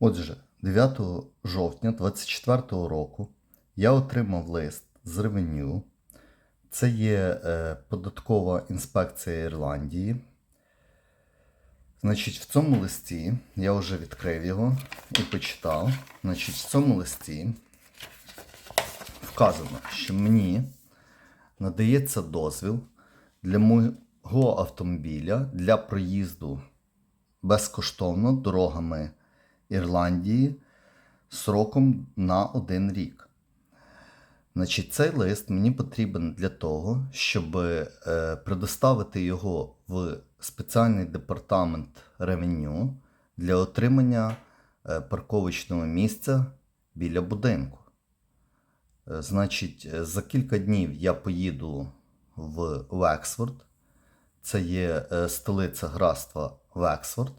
Отже, 9 жовтня 2024 року я отримав лист з ревеню. Це є е, податкова інспекція Ірландії. Значить, в цьому листі я вже відкрив його і почитав. Значить, в цьому листі вказано, що мені надається дозвіл для мого автомобіля для проїзду безкоштовно дорогами Ірландії сроком на один рік. Значить, цей лист мені потрібен для того, щоб е, предоставити його в спеціальний департамент ревеню для отримання е, парковочного місця біля будинку. Е, Значить, е, за кілька днів я поїду в Вексфорд. Це є е, столиця графства Вексфорд.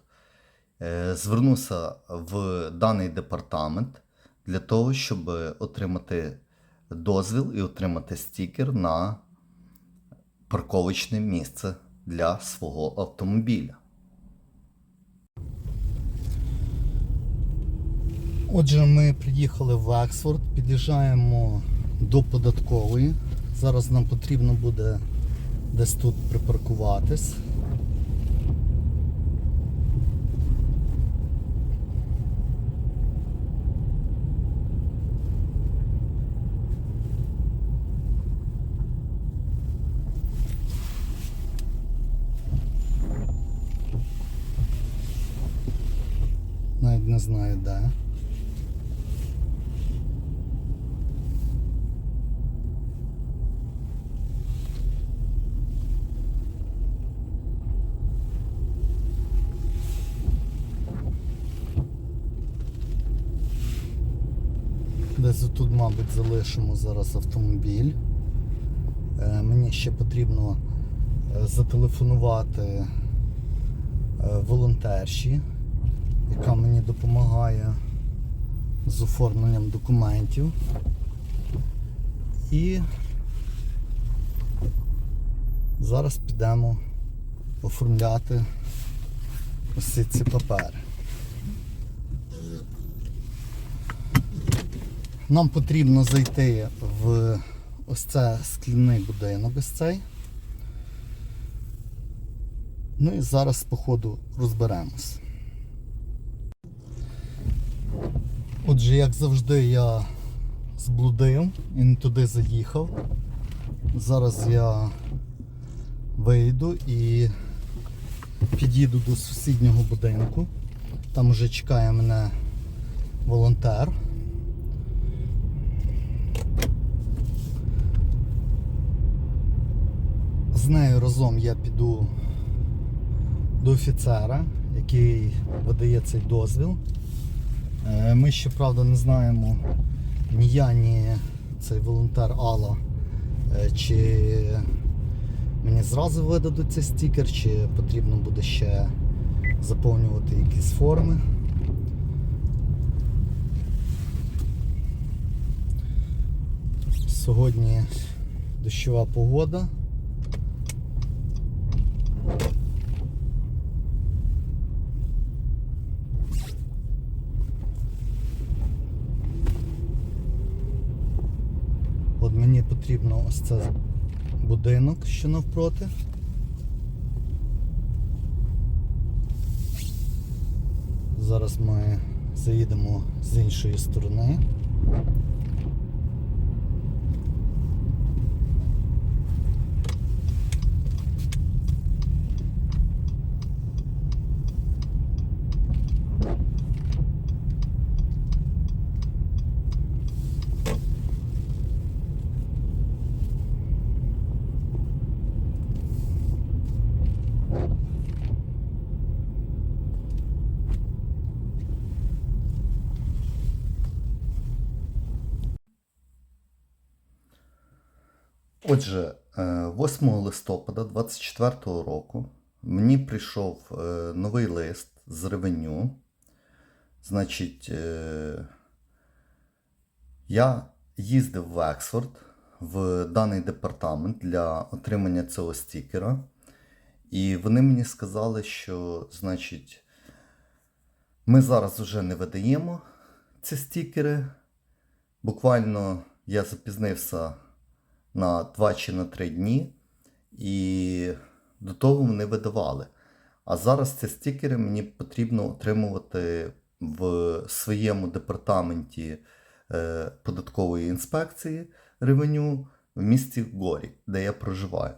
Е, Звернуся в даний департамент для того, щоб отримати дозвіл і отримати стікер на парковочне місце для свого автомобіля. Отже, ми приїхали в Оксфорд, під'їжджаємо до податкової. Зараз нам потрібно буде десь тут припаркуватись. Не знаю де. Десь тут, мабуть, залишимо зараз автомобіль. Е, Мені ще потрібно е, зателефонувати е, волонтерші, яка мені допомагає з оформленням документів. І зараз підемо оформляти ось ці папери. Нам потрібно зайти в ось це скляний будинок ось цей. Ну і зараз, по ходу, розберемось. Отже, як завжди, я зблудив і не туди заїхав. Зараз я вийду і під'їду до сусіднього будинку. Там вже чекає мене волонтер. З нею разом я піду до офіцера, який видає цей дозвіл. Е, Ми ще правда не знаємо ні я, ні цей волонтер Алла, е, чи мені зразу видадуть цей стікер, чи потрібно буде ще заповнювати якісь форми. Сьогодні дощова погода. Мені потрібно ось це будинок, що навпроти. Зараз ми заїдемо з іншої сторони. Отже, е, 8 листопада 2024 року мені прийшов е, новий лист з ревеню. Значить, е, я їздив в Оксфорд в даний департамент для отримання цього стікера. І вони мені сказали, що, значить, Ми зараз вже не видаємо ці стікери. Буквально я запізнився на 2 чи на 3 дні, і до того вони видавали. А зараз ці стікери мені потрібно отримувати в своєму департаменті е, податкової інспекції ревеню в місті Горі, де я проживаю.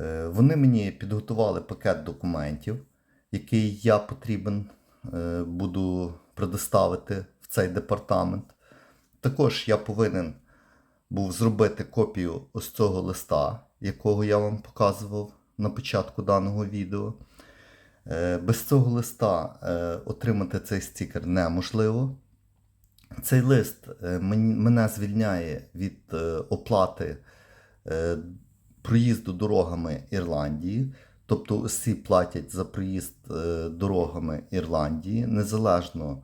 Е, Вони мені підготували пакет документів, який я потрібен е, буду предоставити в цей департамент. Також я повинен був зробити копію ось цього листа, якого я вам показував на початку даного відео. Е, Без цього листа е, отримати цей стікер неможливо. Цей лист е, мене звільняє від оплати проїзду дорогами Ірландії. Тобто усі платять за проїзд дорогами Ірландії, незалежно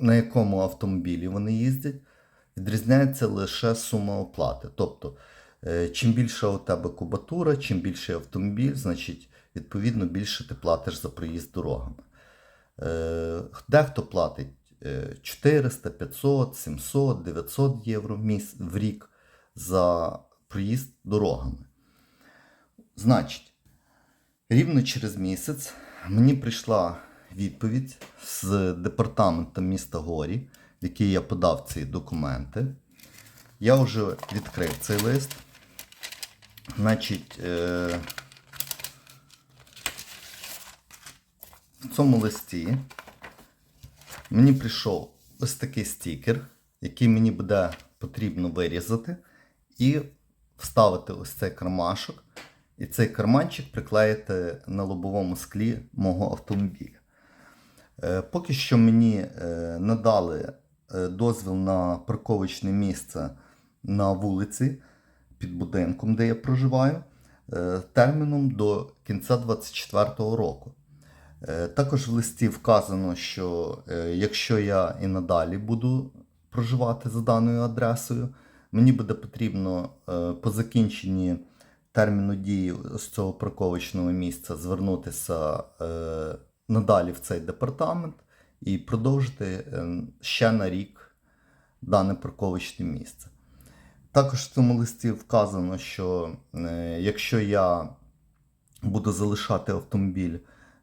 на якому автомобілі вони їздять, відрізняється лише сума оплати. Тобто, е, чим більша у тебе кубатура, чим більший автомобіль, значить, відповідно, більше ти платиш за проїзд дорогами. Е, Дехто платить е, 400, 500, 700, 900 євро в, рік за проїзд дорогами. Значить, рівно через місяць мені прийшла відповідь з департаменту міста Горі, який я подав ці документи. Я вже відкрив цей лист. Значить, е... в цьому листі мені прийшов ось такий стікер, який мені буде потрібно вирізати і вставити ось цей кармашок. І цей карманчик приклеїти на лобовому склі мого автомобіля. Е, Поки що мені е, надали дозвіл на парковочне місце на вулиці під будинком, де я проживаю, е, терміном до кінця 2024 року. Е, Також в листі вказано, що е, якщо я і надалі буду проживати за даною адресою, мені буде потрібно е, по закінченні терміну дії з цього парковочного місця звернутися е, надалі в цей департамент і продовжити е, ще на рік дане парковочне місце. Також в цьому листі вказано, що е, якщо я буду залишати автомобіль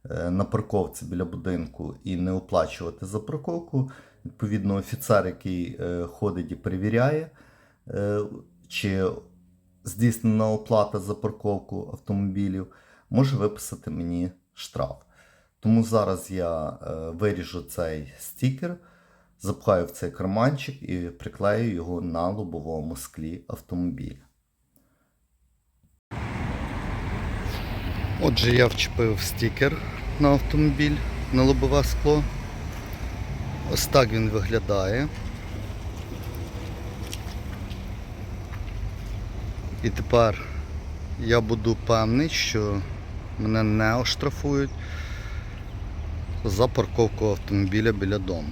е, на парковці біля будинку і не оплачувати за парковку, відповідно, офіцер, який е, ходить і перевіряє, чи здійснена оплата за парковку автомобілів, може виписати мені штраф. Тому зараз я е, виріжу цей стікер, запхаю в цей карманчик і приклею його на лобовому склі автомобіля. Отже, я вчепив стікер на автомобіль на лобове скло. Ось так він виглядає. І тепер я буду певний, що мене не оштрафують за парковку автомобіля біля дому.